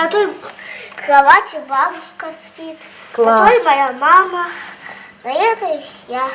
На той кровати бабушка спит. На той моя мама. На этой я.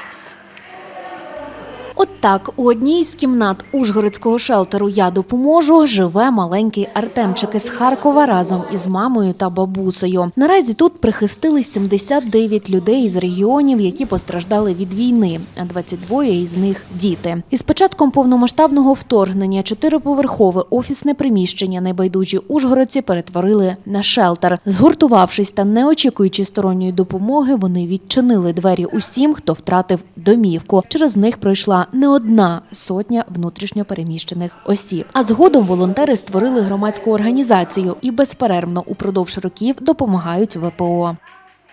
От так у одній з кімнат Ужгородського шелтеру Я допоможу живе маленький Артемчик із Харкова разом із мамою та бабусею. Наразі тут прихистили 79 людей із регіонів, які постраждали від війни, а 22 із них діти. Із початком повномасштабного вторгнення чотириповерхове офісне приміщення небайдужі ужгородці перетворили на шелтер. Згуртувавшись та не очікуючи сторонньої допомоги, вони відчинили двері усім, хто втратив домівку. Через них пройшла не одна сотня внутрішньо переміщених осіб. А згодом волонтери створили громадську організацію і безперервно упродовж років допомагають ВПО.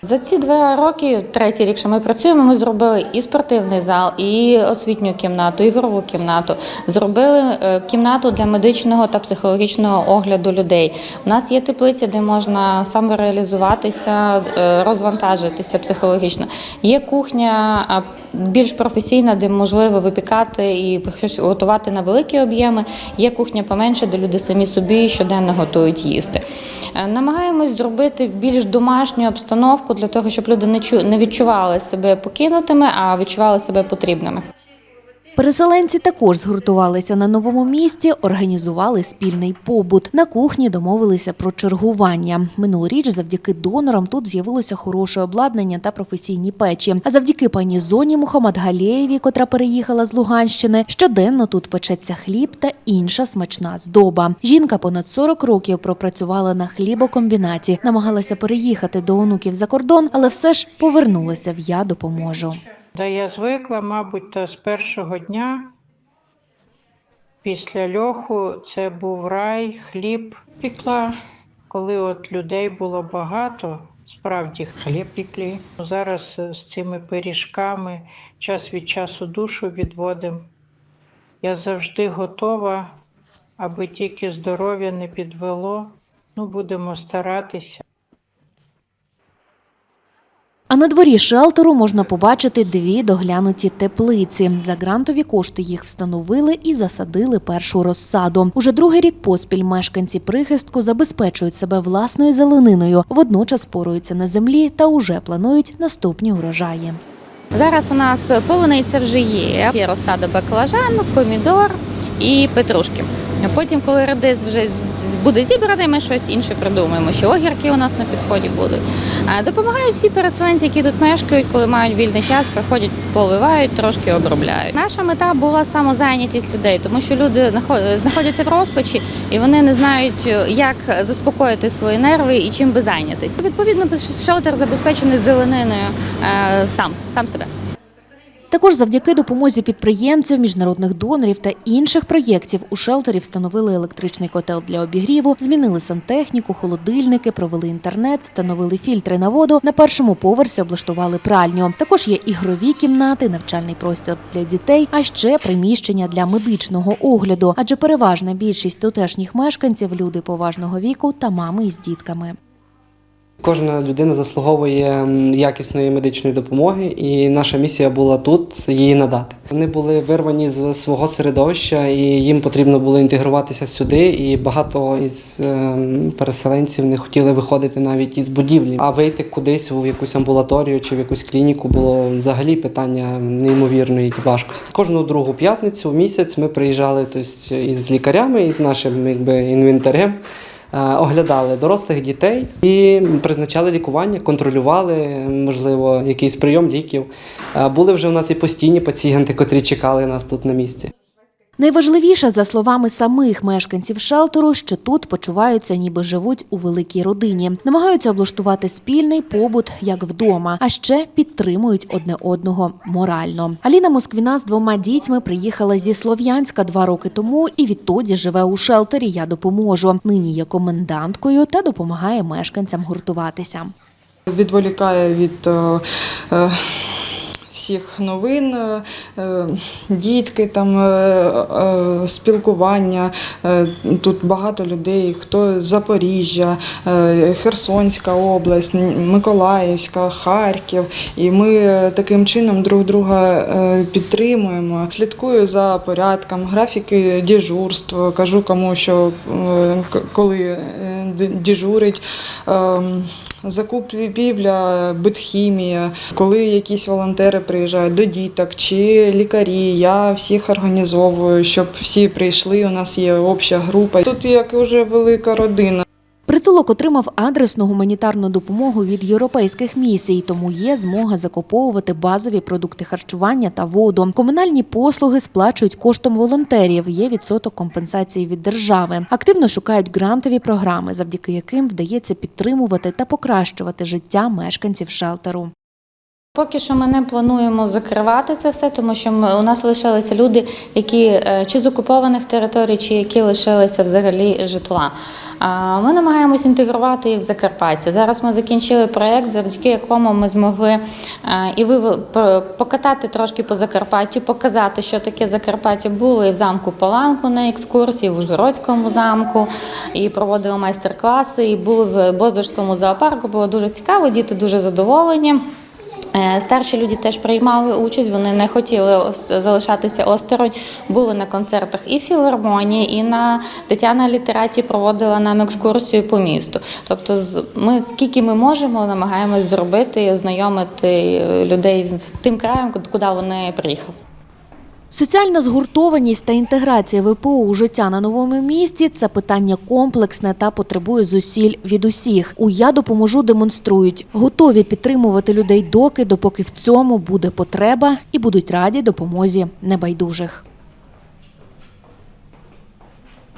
За ці два роки, третій рік, що ми працюємо, ми зробили і спортивний зал, і освітню кімнату, ігрову кімнату. Зробили е, кімнату для медичного та психологічного огляду людей. У нас є теплиця, де можна самореалізуватися, е, розвантажитися психологічно. Є кухня більш професійна, де можливо випікати і щось готувати на великі об'єми. Є кухня поменше, де люди самі собі щоденно готують їсти. Е, Намагаємось зробити більш домашню обстановку для того, щоб люди не чу- не відчували себе покинутими, а відчували себе потрібними. Переселенці також згуртувалися на новому місці, організували спільний побут. На кухні домовилися про чергування. Минулоріч завдяки донорам тут з'явилося хороше обладнання та професійні печі. А завдяки пані Зоні Мухамадгалєєві, котра переїхала з Луганщини, щоденно тут печеться хліб та інша смачна здоба. Жінка понад 40 років пропрацювала на хлібокомбінаті, намагалася переїхати до онуків за кордон, але все ж повернулася в я допоможу. Да я звикла, мабуть, то з першого дня після льоху це був рай, хліб пікла. Коли от людей було багато, справді хліб пекли. Зараз з цими пиріжками час від часу душу відводимо. Я завжди готова, аби тільки здоров'я не підвело. Ну, будемо старатися. А на дворі шелтеру можна побачити дві доглянуті теплиці. За грантові кошти їх встановили і засадили першу розсаду. Уже другий рік поспіль мешканці прихистку забезпечують себе власною зелениною, водночас поруються на землі та уже планують наступні урожаї. Зараз у нас полуниця вже є. Є розсада баклажан, помідор і петрушки. А Потім, коли редис вже буде зібраний, ми щось інше придумаємо. Ще огірки у нас на підході будуть. Допомагають всі переселенці, які тут мешкають, коли мають вільний час, приходять, поливають, трошки обробляють. Наша мета була самозайнятість людей, тому що люди нахо- знаходяться в розпачі і вони не знають, як заспокоїти свої нерви і чим би зайнятися. Відповідно, шелтер забезпечений зелениною е, сам, сам себе. Також завдяки допомозі підприємців, міжнародних донорів та інших проєктів у шелтері встановили електричний котел для обігріву, змінили сантехніку, холодильники, провели інтернет, встановили фільтри на воду. На першому поверсі облаштували пральню. Також є ігрові кімнати, навчальний простір для дітей, а ще приміщення для медичного огляду. Адже переважна більшість тутешніх мешканців люди поважного віку та мами із дітками. Кожна людина заслуговує якісної медичної допомоги, і наша місія була тут її надати. Вони були вирвані з свого середовища, і їм потрібно було інтегруватися сюди. І багато із ем, переселенців не хотіли виходити навіть із будівлі, а вийти кудись в якусь амбулаторію чи в якусь клініку було взагалі питання неймовірної важкості. Кожну другу п'ятницю в місяць ми приїжджали тобто, із лікарями, із нашим якби інвентарем. Е, Оглядали дорослих дітей і призначали лікування, контролювали, можливо, якийсь прийом ліків. Е, Були вже у нас і постійні пацієнти, котрі чекали нас тут на місці. Найважливіше, за словами самих мешканців шелтеру, що тут почуваються, ніби живуть у великій родині, намагаються облаштувати спільний побут як вдома, а ще підтримують одне одного морально. Аліна Москвіна з двома дітьми приїхала зі Слов'янська два роки тому і відтоді живе у шелтері. Я допоможу. Нині є коменданткою та допомагає мешканцям гуртуватися. відволікає від е, е, всіх новин, е, е, дітки, там, е, спілкування. Тут багато людей, хто з Запоріжжя, Херсонська область, Миколаївська, Харків. І ми таким чином друг друга підтримуємо. Слідкую за порядком, графіки дежурств, кажу кому, що коли е, д- дежурить. Закупівля, битхімія, коли якісь волонтери приїжджають до діток чи лікарі, я всіх організовую, щоб всі прийшли. У нас є обща група. Тут як вже велика родина. Притулок отримав адресну гуманітарну допомогу від європейських місій, тому є змога закуповувати базові продукти харчування та воду. Комунальні послуги сплачують коштом волонтерів. Є відсоток компенсації від держави. Активно шукають грантові програми, завдяки яким вдається підтримувати та покращувати життя мешканців шелтеру. Поки що ми не плануємо закривати це все, тому що ми, у нас лишилися люди, які е, чи з окупованих територій, чи які лишилися взагалі житла. Ми намагаємось інтегрувати їх в Закарпаття. Зараз ми закінчили проєкт, завдяки якому ми змогли е, і ви покатати трошки по Закарпаттю, показати, що таке Закарпаття було і в замку Паланку на екскурсії, в Ужгородському замку, і проводили майстер-класи, і були в Боздорському зоопарку. Було дуже цікаво, діти дуже задоволені. Е, Старші люди теж приймали участь, вони не хотіли залишатися осторонь. Були на концертах і філармонії, і на Тетяна Літераті проводила нам екскурсію по місту. Тобто, ми скільки ми можемо, намагаємось зробити і ознайомити е, людей з тим краєм, куди вони приїхали. Соціальна згуртованість та інтеграція ВПО у життя на новому місці це питання комплексне та потребує зусиль від усіх. У я допоможу демонструють, готові підтримувати людей доки, допоки в цьому буде потреба, і будуть раді допомозі небайдужих.